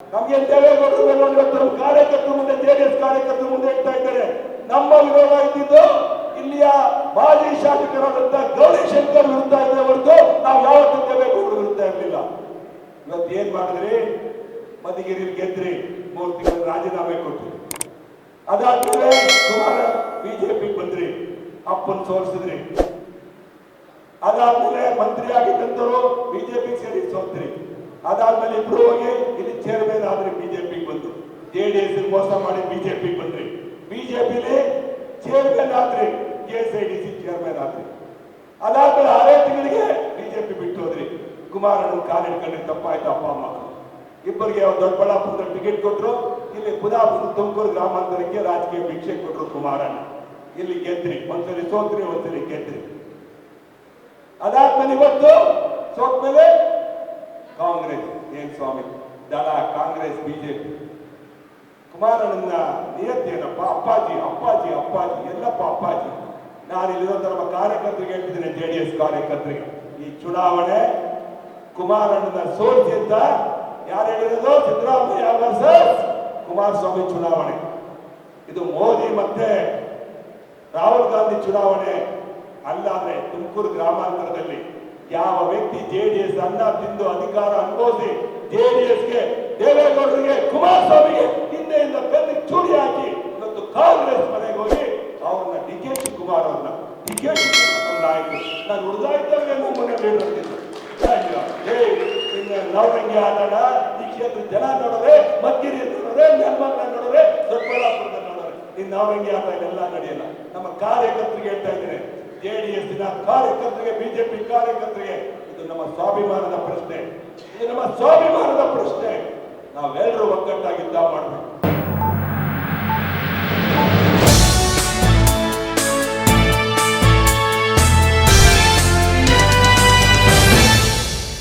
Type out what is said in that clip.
ನಮ್ಗೆ ದೇವೇಗೌಡರು ಇವತ್ತು ಕಾರ್ಯಕರ್ತರು ಮುಂದೆ, ಜೆಡಿಎಸ್ ಕಾರ್ಯಕರ್ತರು ಮುಂದೆ ಹೇಳ್ತಾ ಇದ್ದಾರೆ. ನಮ್ಮ ವಿರೋಧ ಇದ್ದಿದ್ದು ಇಲ್ಲಿಯ ಮಾಜಿ ಶಾಸಕರಾದಂತ ಗೌರಿಶಂಕರ್ ವಿರುದ್ಧ ಇದೆ ಹೊರತು ನಾವು ಯಾವತ್ತೂ ದೇವೇಗೌಡರು ವಿರುದ್ಧ ಇರಲಿಲ್ಲ. ಇವತ್ತು ಏನ್ ಮಾಡಿದ್ರಿ? ಮಧುಗಿರಿ ಗೆದ್ರಿ ಮೂರು ತಿಂಗಳು ರಾಜೀನಾಮೆ ಕೊಟ್ರಿ. ಅದಾದ್ಮೇಲೆ ಸುಮಾರು ಬಿಜೆಪಿ ಬಂದ್ರಿ, ಅಪ್ಪನ್ ಸೋಲಿಸಿದ್ರಿ. ಅದಾದ್ಮೇಲೆ ಮಂತ್ರಿ ಆಗಿದ್ದಂತರು ಬಿಜೆಪಿ ಸೇರಿ ಸೋತ್ರಿ ಅದಾದ್ಮೇಲೆ ಇಬ್ರು ಹೋಗಿ ಇಲ್ಲಿ ಚೇರ್ಮನ್ ಆದ್ರೆ ಬಿಜೆಪಿ ಡಿ ಎಸ್ ಮೋಸ ಮಾಡಿ ಬಿಜೆಪಿ ಬಂದ್ರಿ. ಬಿಜೆಪಿಲಿ ಚೇರ್ಮನ್ ಆದ್ರಿ ಸಿ ಚೇರ್ಮನ್ ಆದ್ರಿ. ಅದಾದ್ಮೇಲೆ ಆರೇ ತಿಂಗಳಿಗೆ ಬಿಜೆಪಿ ಬಿಟ್ಟು ಹೋದ್ರಿ. ಕುಮಾರಣ್ಣ ಕಾಲ್ ಹಿಡ್ಕೊಂಡ್ರೆ ತಪ್ಪಾಯ್ತು ಅಪ್ಪ, ಅಮ್ಮ. ಇಬ್ಬರಿಗೆ ದೊಡ್ಡಬಳ್ಳಾಪುರದ ಟಿಕೆಟ್ ಕೊಟ್ರು. ಇಲ್ಲಿ ಕುದಾಪುರ ತುಮಕೂರು ಗ್ರಾಮಾಂತರಕ್ಕೆ ರಾಜಕೀಯ ಭಿಕ್ಷೆ ಕೊಟ್ರು ಕುಮಾರಣ್ಣ. ಇಲ್ಲಿ ಗೆದ್ರಿ. ಒಂದ್ಸರಿ ಸೋತ್ರಿ, ಒಂದ್ಸರಿ ಗೆದ್ರಿ. ಅದಾದ್ಮೇಲೆ ಇವತ್ತು ಸೋತ್ಮೇಲೆ ಕಾಂಗ್ರೆಸ್, ಏನ್ ಸ್ವಾಮಿ? ದಳ, ಕಾಂಗ್ರೆಸ್, ಬಿಜೆಪಿ. ಕುಮಾರಣ್ಣನ ನಿಯತಿ ಏನಪ್ಪ? ಅಪ್ಪಾಜಿ ಅಪ್ಪಾಜಿ ಅಪ್ಪಾಜಿ, ಎಲ್ಲಪ್ಪ ಅಪ್ಪಾಜಿ. ನಾನು ಇಲ್ಲಿರುವಂತ ನಮ್ಮ ಕಾರ್ಯಕರ್ತರಿಗೆ ಹೇಳ್ತಿದ್ದೇನೆ ಜೆ ಡಿ ಎಸ್ ಕಾರ್ಯಕರ್ತರಿಗೆ. ಈ ಚುನಾವಣೆ ಕುಮಾರಣ್ಣನ ಸೋಲ್ಸಿದ್ದ ಯಾರು ಹೇಳಿರೋದು? ಸಿದ್ದರಾಮಯ್ಯ ವರ್ಸಸ್ ಕುಮಾರಸ್ವಾಮಿ ಚುನಾವಣೆ. ಇದು ಮೋದಿ ಮತ್ತೆ ರಾಹುಲ್ ಗಾಂಧಿ ಚುನಾವಣೆ ಅಲ್ಲಾದ್ರೆ ತುಮಕೂರು ಗ್ರಾಮಾಂತರದಲ್ಲಿ. ಯಾವ ವ್ಯಕ್ತಿ ಜೆ ಡಿ ಎಸ್ ಅನ್ನ ತಿಂದು ಅಧಿಕಾರ ಅನುಭವಿಸಿ ಜೆ ಡಿ ಎಸ್ಗೆ ದೇವೇಗೌಡರಿಗೆ ಕುಮಾರಸ್ವಾಮಿಗೆ ಹಿಂದೆಯಿಂದ ಬೆನ್ನಿಗೆ ಚೂರಿ ಹಾಕಿ ಇವತ್ತು ಕಾಂಗ್ರೆಸ್ ಮನೆಗೆ ಹೋಗಿ ಅವ್ರನ್ನ ಡಿ ಕೆ ಶಿವಕುಮಾರ್ ಅವ್ರನ್ನ, ಡಿ ಕೆ ನಾಯಕರು ನಾನು ಇದ್ದಾಗ ಮೊನ್ನೆ ಲೀಡರ್ ನವರಂಗಿ ಆಟಾಡ ಈ ಕ್ಷೇತ್ರ ಜನ ನೋಡೋರೆ ಮದ್ಗಿರಿ ನೋಡೋರೆ, ನೆಲಮಂಗಲ ನೋಡೋರೆ ದೊಡ್ಡಬಳ್ಳಾಪುರದ ನೋಡೋರೆ. ಇನ್ನು ನವರಂಗಿ ಆಟ ಇದೆಲ್ಲ ನಡೆಯಲ್ಲ. ನಮ್ಮ ಕಾರ್ಯಕರ್ತರಿಗೆ ಹೇಳ್ತಾ ಇದ್ದೇನೆ ಜೆಡಿಎಸ್ ಕಾರ್ಯಕರ್ತರಿಗೆ, ಬಿಜೆಪಿ ಕಾರ್ಯಕರ್ತರಿಗೆ ಇದು ನಮ್ಮ ಸ್ವಾಭಿಮಾನದ ಪ್ರಶ್ನೆ. ಇದು ನಮ್ಮ ಸ್ವಾಭಿಮಾನದ ಪ್ರಶ್ನೆ. ನಾವೆಲ್ಲರೂ ಒಗ್ಗಟ್ಟಾಗಿದ್ದ ಮಾಡಬೇಕು